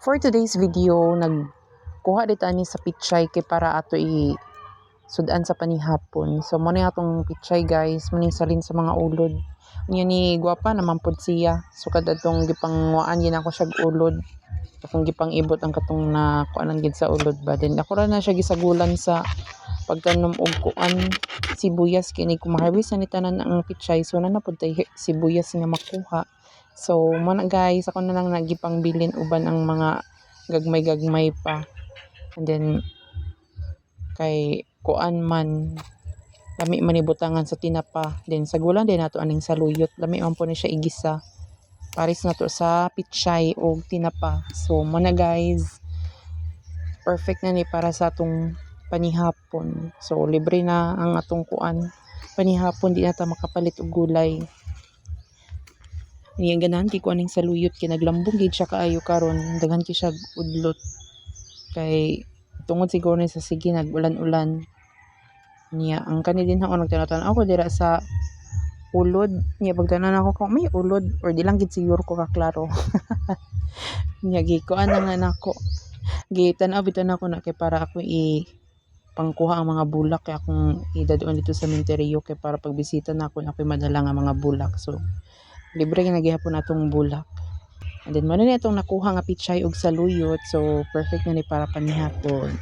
For today's video, nagkuha dito ani sa pichay kay para ato i sudan sa panihapon. So mo ni atong pichay guys, mo salin sa mga ulod. Unya ni gwapa naman pod siya. So kada tong gipangwaan gid ako siya ulod. Akong gipang ibot ang katong na kuanan gid sa ulod ba. Then ako na siya gisagulan sa pagtanom og kuan sibuyas kini kung ma-harvest na ni ang pichay so na na pod tay sibuyas nga makuha. So mo na guys, ako na lang nagipang bilin uban ang mga gagmay-gagmay pa. And then kay kuan man lami man ibutangan sa tinapa. Then sagulan din nato aning saluyot. Lami man po ni siya igisa. Paris na to sa pichay o tinapa. So mo na guys. Perfect na ni para sa atong panihapon. So libre na ang atong kuan. Panihapon di na ta makapalit og gulay. Niya ganahan kay kuan ning saluyot kay naglambong gid siya kaayo karon. Daghan kay siya udlot. Kay tungod siguro ni sa sige nag-ulan-ulan niya. Ang kani din ako nagtanaw ako dira sa ulod. Niya pagtanan ako kung may ulod or di lang gid siguro ko kaklaro. Niya gi ko ana nga nako. Gi tan-aw bitan ako na kay para ako i pangkuha ang mga bulak kay akong idadon dito sa menteryo kay para pagbisita na ako na ako'y madala nga mga bulak. So libre nga gihapon atong bulak. And then mo na ni atong nakuha nga pichay og saluyot. So perfect na ni para panihapon